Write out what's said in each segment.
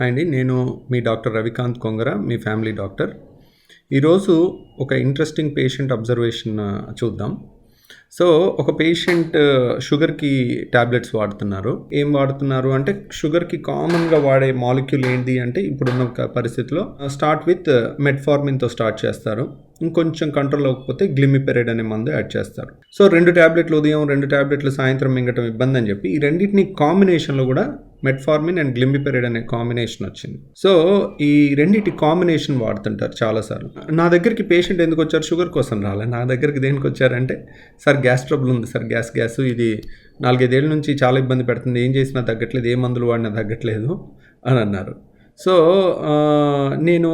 Hi అండి నేను మీ డాక్టర్ రవికాంత్ కొంగర మీ ఫ్యామిలీ డాక్టర్. ఈరోజు ఒక ఇంట్రెస్టింగ్ పేషెంట్ అబ్జర్వేషన్ చూద్దాం. సో ఒక పేషెంట్ షుగర్కి ట్యాబ్లెట్స్ వాడుతున్నారు. ఏం వాడుతున్నారు అంటే షుగర్కి కామన్గా వాడే మాలిక్యూల్ ఏంటి అంటే ఇప్పుడున్న పరిస్థితిలో స్టార్ట్ విత్ మెట్ఫార్మిన్తో స్టార్ట్ చేస్తారు. ఇంకొంచెం కంట్రోల్ అవ్వకపోతే గ్లిమిపెరైడ్ అనే మందు యాడ్ చేస్తారు. సో రెండు ట్యాబ్లెట్లు ఉదయం రెండు ట్యాబ్లెట్లు సాయంత్రం మింగటం ఇబ్బంది అని చెప్పి ఈ రెండింటిని కాంబినేషన్లో కూడా మెట్ఫార్మిన్ అండ్ గ్లింబిపెరైడ్ అనే కాంబినేషన్ వచ్చింది. సో ఈ రెండింటి కాంబినేషన్ వాడుతుంటారు చాలాసార్లు. నా దగ్గరికి పేషెంట్ ఎందుకు వచ్చారు? షుగర్ కోసం రాలే. నా దగ్గరికి దేనికి వచ్చారంటే సార్ గ్యాస్ ట్రబుల్ ఉంది. సార్ గ్యాస్ గ్యాస్ ఇది నాలుగైదేళ్ళ నుంచి చాలా ఇబ్బంది పెడుతుంది. ఏం చేసినా తగ్గట్లేదు. ఏ మందులు వాడినా తగ్గట్లేదు. అని అన్నారు. సో నేను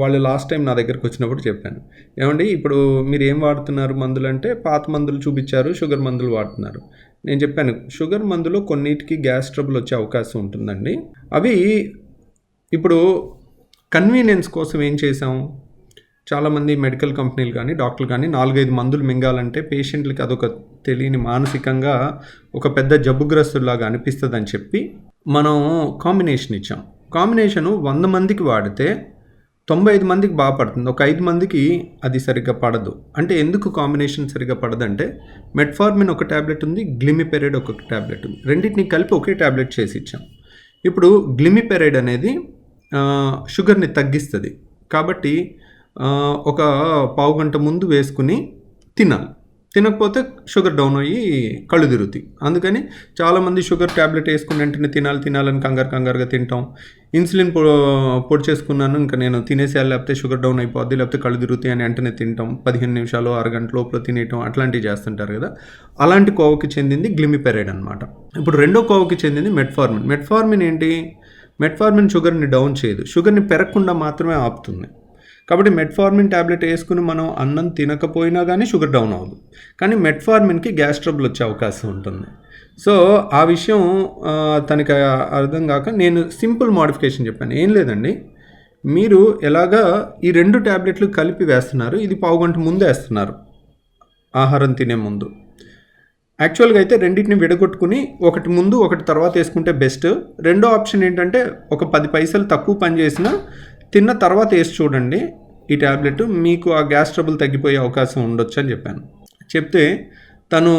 వాళ్ళు లాస్ట్ టైం నా దగ్గరకు వచ్చినప్పుడు చెప్పాను. ఏమండి ఇప్పుడు మీరు ఏం వాడుతున్నారు మందులు అంటే పాత మందులు చూపించారు షుగర్ మందులు వాడుతున్నారు. నేను చెప్పాను షుగర్ మందులు కొన్నిటికి గ్యాస్ ట్రబుల్ వచ్చే అవకాశం ఉంటుందండి. అవి ఇప్పుడు కన్వీనియన్స్ కోసం ఏం చేసాం చాలామంది మెడికల్ కంపెనీలు కానీ డాక్టర్లు కానీ నాలుగైదు మందులు మింగాలంటే పేషెంట్లకి అదొక తెలియని మానసికంగా ఒక పెద్ద జబ్బుగ్రస్తులాగా అనిపిస్తుందని చెప్పి మనం కాంబినేషన్ ఇచ్చాం. కాంబినేషను వంద మందికి వాడితే తొంభై ఐదు మందికి బాగా పడుతుంది. ఒక ఐదు మందికి అది సరిగ్గా పడదు. అంటే ఎందుకు కాంబినేషన్ సరిగ్గా పడదంటే మెట్ఫార్మిన్ ఒక ట్యాబ్లెట్ ఉంది గ్లిమిపెరైడ్ ఒక ట్యాబ్లెట్ ఉంది. రెండింటిని కలిపి ఒకే ట్యాబ్లెట్ చేసి ఇచ్చాం ఇప్పుడు గ్లిమిపెరైడ్ అనేది షుగర్ని తగ్గిస్తుంది. కాబట్టి ఒక పావు గంట ముందు వేసుకుని తినాలి. తినకపోతే షుగర్ డౌన్ అయ్యి కళ్ళు తిరుగుతాయి. అందుకని చాలామంది షుగర్ ట్యాబ్లెట్ వేసుకుని వెంటనే తినాలి తినాలని కంగారు కంగారుగా తింటాం. ఇన్సులిన్ పొ పొడి చేసుకున్నాను ఇంకా నేను తినేసేయాలి లేకపోతే షుగర్ డౌన్ అయిపోద్ది లేకపోతే కళ్ళు తిరుగుతాయి అని వెంటనే తింటాం. పదిహేను నిమిషాలు అరగంట లోపల తినేయటం అట్లాంటివి చేస్తుంటారు కదా. అలాంటి కోవకి చెందింది గ్లిమిపెరైడ్ అనమాట ఇప్పుడు రెండో కోవకి చెందింది మెట్ఫార్మిన్. మెట్ఫార్మిన్ ఏంటి? మెట్ఫార్మిన్ షుగర్ని డౌన్ చేయదు. షుగర్ని పెరగకుండా మాత్రమే ఆపుతుంది. కాబట్టి మెట్ఫార్మిన్ ట్యాబ్లెట్ వేసుకుని మనం అన్నం తినకపోయినా కానీ షుగర్ డౌన్ అవ్వదు. కానీ మెట్ఫార్మిన్కి గ్యాస్ ట్రబుల్ వచ్చే అవకాశం ఉంటుంది. సో ఆ విషయం తనకి అర్థం కాక నేను సింపుల్ మోడిఫికేషన్ చెప్పాను. ఏం లేదండి. మీరు ఎలాగా ఈ రెండు ట్యాబ్లెట్లు కలిపి వేస్తున్నారు. ఇది పావు గంట ముందు వేస్తున్నారు. ఆహారం తినే ముందు. యాక్చువల్గా అయితే రెండింటిని విడగొట్టుకుని ఒకటి ముందు ఒకటి తర్వాత వేసుకుంటే బెస్ట్. రెండో ఆప్షన్ ఏంటంటే ఒక పది పైసలు తక్కువ పని చేసినా తిన్న తర్వాత వేసి చూడండి ఈ ట్యాబ్లెట్ మీకు ఆ గ్యాస్ ట్రబుల్ తగ్గిపోయే అవకాశం ఉండొచ్చు అని చెప్పాను. చెప్తే తను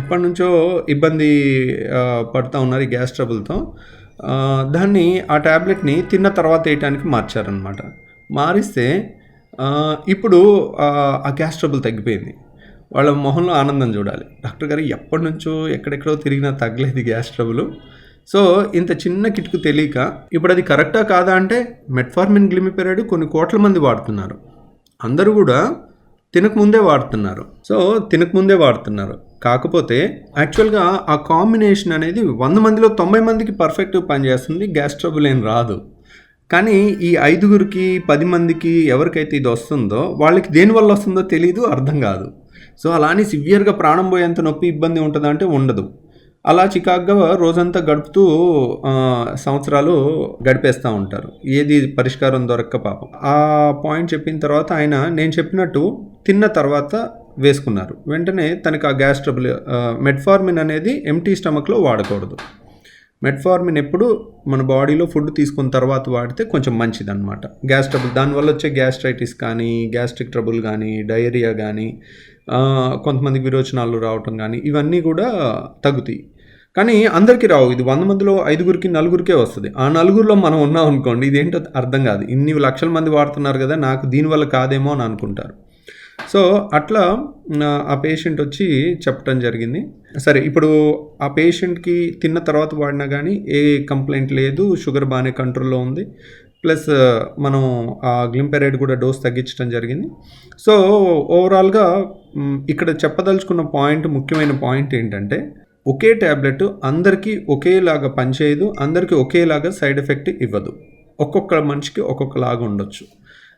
ఎప్పటి నుంచో ఇబ్బంది పడుతూ ఉన్నారు ఈ గ్యాస్ ట్రబుల్తో. దాన్ని ఆ ట్యాబ్లెట్ని తిన్న తర్వాత వేయటానికి మార్చారనమాట మారిస్తే ఇప్పుడు ఆ, గ్యాస్ ట్రబుల్ తగ్గిపోయింది. వాళ్ళ మొహంలో ఆనందం చూడాలి. డాక్టర్ గారు ఎప్పటి నుంచో ఎక్కడెక్కడో తిరిగినా తగ్గలేదు గ్యాస్ ట్రబుల్. సో ఇంత చిన్న కిటుకు తెలియక ఇప్పుడు అది కరెక్టా కాదా అంటే మెట్ఫార్మిన్ గ్లిమిపెరైడ్ కొన్ని కోట్ల మంది వాడుతున్నారు. అందరూ కూడా తినకముందే వాడుతున్నారు. సో తినకముందే వాడుతున్నారు. కాకపోతే యాక్చువల్గా ఆ కాంబినేషన్ అనేది వంద మందిలో తొంభై మందికి పర్ఫెక్ట్ పనిచేస్తుంది గ్యాస్ ట్రబుల్ ఏం రాదు. కానీ ఈ ఐదుగురికి పది మందికి ఎవరికైతే ఇది వస్తుందో వాళ్ళకి దేనివల్ల వస్తుందో తెలియదు అర్థం కాదు. సో అలా అని సివియర్గా ప్రాణం పోయేంత నొప్పి ఇబ్బంది ఉంటుందంటే ఉండదు. అలా చికాగ్గా రోజంతా గడుపుతూ సంవత్సరాలు గడిపేస్తూ ఉంటారు. ఏది పరిష్కారం దొరక్క పాపం. ఆ పాయింట్ చెప్పిన తర్వాత ఆయన నేను చెప్పినట్టు తిన్న తర్వాత వేసుకున్నారు. వెంటనే తనకి ఆ గ్యాస్ ట్రబుల్ మెట్ఫార్మిన్ అనేది ఎంటీ స్టమక్లో వాడకూడదు. మెట్ఫార్మిన్ ఎప్పుడు మన బాడీలో ఫుడ్ తీసుకున్న తర్వాత వాడితే కొంచెం మంచిది అనమాట గ్యాస్ ట్రబుల్ దానివల్ల వచ్చే గ్యాస్ట్రైటిస్ కానీ గ్యాస్ట్రిక్ ట్రబుల్ కానీ డయేరియా కానీ కొంతమంది కొంతమందికి విరోచనాలు రావటం కానీ ఇవన్నీ కూడా తగ్గుతాయి. కానీ అందరికీ రావు. ఇది వంద మందిలో ఐదుగురికి నలుగురికే వస్తుంది. ఆ నలుగురిలో మనం ఉన్నాం అనుకోండి ఇదేంటో అర్థం కాదు. ఇన్ని లక్షల మంది వాడుతున్నారు కదా నాకు దీనివల్ల కాదేమో అని అనుకుంటారు. సో అట్లా ఆ పేషెంట్ వచ్చి చెప్పడం జరిగింది. సరే ఇప్పుడు ఆ పేషెంట్కి తిన్న తర్వాత వాడినా కానీ ఏ కంప్లైంట్ లేదు షుగర్ బాగానే కంట్రోల్లో ఉంది. ప్లస్ మనం ఆ గ్లింపెరైడ్ కూడా డోస్ తగ్గించడం జరిగింది. సో ఓవరాల్గా ఇక్కడ చెప్పదలుచుకున్న పాయింట్ ముఖ్యమైన పాయింట్ ఏంటంటే ఒకే ట్యాబ్లెట్ అందరికీ ఒకేలాగా పనిచేయదు అందరికీ ఒకేలాగా సైడ్ ఎఫెక్ట్ ఇవ్వదు. ఒక్కొక్క మనిషికి ఒక్కొక్కలాగా ఉండొచ్చు.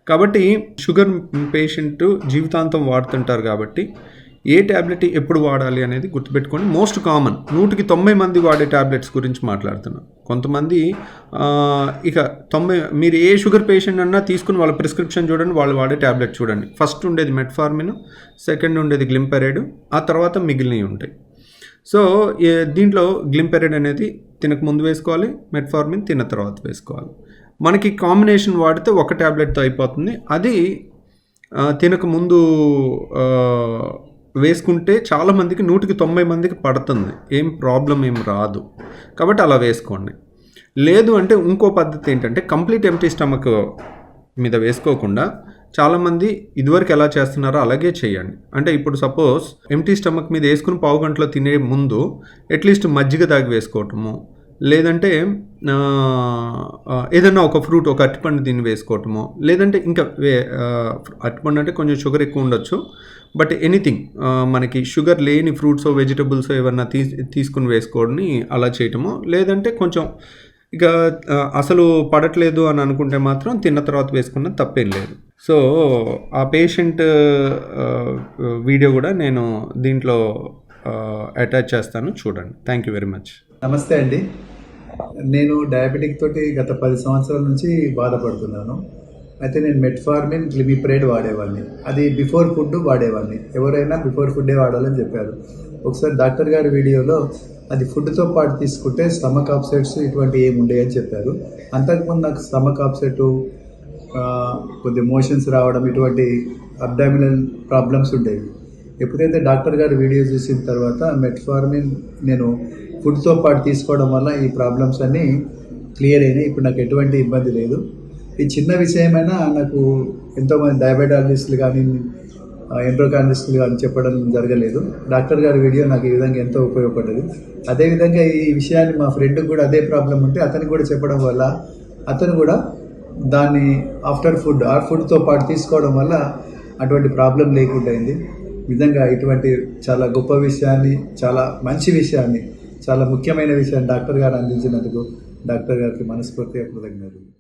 కాబట్టి షుగర్ పేషెంట్ జీవితాంతం వాడుతుంటారు కాబట్టి ఏ ట్యాబ్లెట్ ఎప్పుడు వాడాలి అనేది గుర్తుపెట్టుకొని మోస్ట్ కామన్ నూటికి తొంభై మంది వాడే ట్యాబ్లెట్స్ గురించి మాట్లాడుతున్నాను కొంతమంది ఇక తొంభై మీరు ఏ షుగర్ పేషెంట్ అన్నా తీసుకుని వాళ్ళ ప్రిస్క్రిప్షన్ చూడండి వాళ్ళు వాడే ట్యాబ్లెట్ చూడండి. ఫస్ట్ ఉండేది మెట్ఫార్మిన్ సెకండ్ ఉండేది గ్లింపెరైడ్ ఆ తర్వాత మిగిలినవి ఉంటాయి. సో దీంట్లో గ్లింపెరిడ్ అనేది తినక ముందు వేసుకోవాలి మెట్ఫార్మిన్ తిన్న తర్వాత వేసుకోవాలి. మనకి కాంబినేషన్ వాడితే ఒక ట్యాబ్లెట్తో అయిపోతుంది. అది తినక ముందు వేసుకుంటే చాలామందికి నూటికి తొంభై మందికి పడుతుంది. ఏం ప్రాబ్లం ఏం రాదు. కాబట్టి అలా వేసుకోండి. లేదు అంటే ఇంకో పద్ధతి ఏంటంటే కంప్లీట్ ఎంటీ స్టమక్ మీద వేసుకోకుండా చాలామంది ఇదివరకు ఎలా చేస్తున్నారో అలాగే చేయండి. అంటే ఇప్పుడు సపోజ్ ఎంటీ స్టమక్ మీద వేసుకుని పావు గంటలో తినే ముందు అట్లీస్ట్ మజ్జిగ తాగి వేసుకోవటము లేదంటే ఏదైనా ఒక ఫ్రూట్ ఒక అరటిపండు దీన్ని వేసుకోవటము లేదంటే ఇంకా వే అరటిపండు అంటే కొంచెం షుగర్ ఎక్కువ ఉండొచ్చు బట్ ఎనీథింగ్ మనకి షుగర్ లేని ఫ్రూట్స్ వెజిటబుల్స్ ఏమన్నా తీ తీసుకుని వేసుకోవడం అలా చేయటము లేదంటే కొంచెం ఇక అసలు పడట్లేదు అని అనుకుంటే మాత్రం తిన్న తర్వాత వేసుకున్న తప్పేం లేదు. సో ఆ పేషెంట్ వీడియో కూడా నేను దీంట్లో అటాచ్ చేస్తాను. చూడండి. థ్యాంక్ యూ వెరీ మచ్ నమస్తే అండి. నేను డయాబెటిక్ తోటి గత పది సంవత్సరాల నుంచి బాధపడుతున్నాను. అయితే నేను మెట్ఫార్మిన్ గ్లిమిప్రైడ్ వాడేవాడిని. అది బిఫోర్ ఫుడ్ వాడేవాడిని. ఎవరైనా బిఫోర్ ఫుడ్డే వాడాలని చెప్పారు. ఒకసారి డాక్టర్ గారి వీడియోలో అది ఫుడ్తో పాటు తీసుకుంటే స్టమక్ ఆప్సెట్స్ ఇటువంటి ఏమి ఉండేవి అని చెప్పారు. అంతకుముందు నాకు స్టమక్ ఆప్సెట్ కొద్ది మోషన్స్ రావడం ఇటువంటి అబ్డామినల్ ప్రాబ్లమ్స్ ఉండేవి ఎప్పుడైతే డాక్టర్ గారు వీడియో చూసిన తర్వాత మెట్ఫార్మిన్ నేను ఫుడ్తో పాటు తీసుకోవడం వల్ల ఈ ప్రాబ్లమ్స్ అన్నీ క్లియర్ అయినాయి. ఇప్పుడు నాకు ఎటువంటి ఇబ్బంది లేదు. ఈ చిన్న విషయమైనా నాకు ఎంతోమంది డయాబెటాలజిస్టులు కానీ ఎండ్రోకాలజిస్టులు కానీ చెప్పడం జరగలేదు. డాక్టర్ గారి వీడియో నాకు ఈ విధంగా ఎంతో ఉపయోగపడ్డది. అదేవిధంగా ఈ విషయాన్ని మా ఫ్రెండ్కి కూడా అదే ప్రాబ్లం ఉంటే అతనికి కూడా చెప్పడం వల్ల అతను కూడా దాన్ని ఆఫ్టర్ ఫుడ్ ఆర్ ఫుడ్తో పాటు తీసుకోవడం వల్ల అటువంటి ప్రాబ్లం లేకుండా అయింది. నిజంగా ఇటువంటి చాలా గొప్ప విషయాన్ని చాలా మంచి విషయాన్ని చాలా ముఖ్యమైన విషయాన్ని డాక్టర్ గారు అందించినందుకు డాక్టర్ గారికి మనస్ఫూర్తిగా కృతజ్ఞతలు.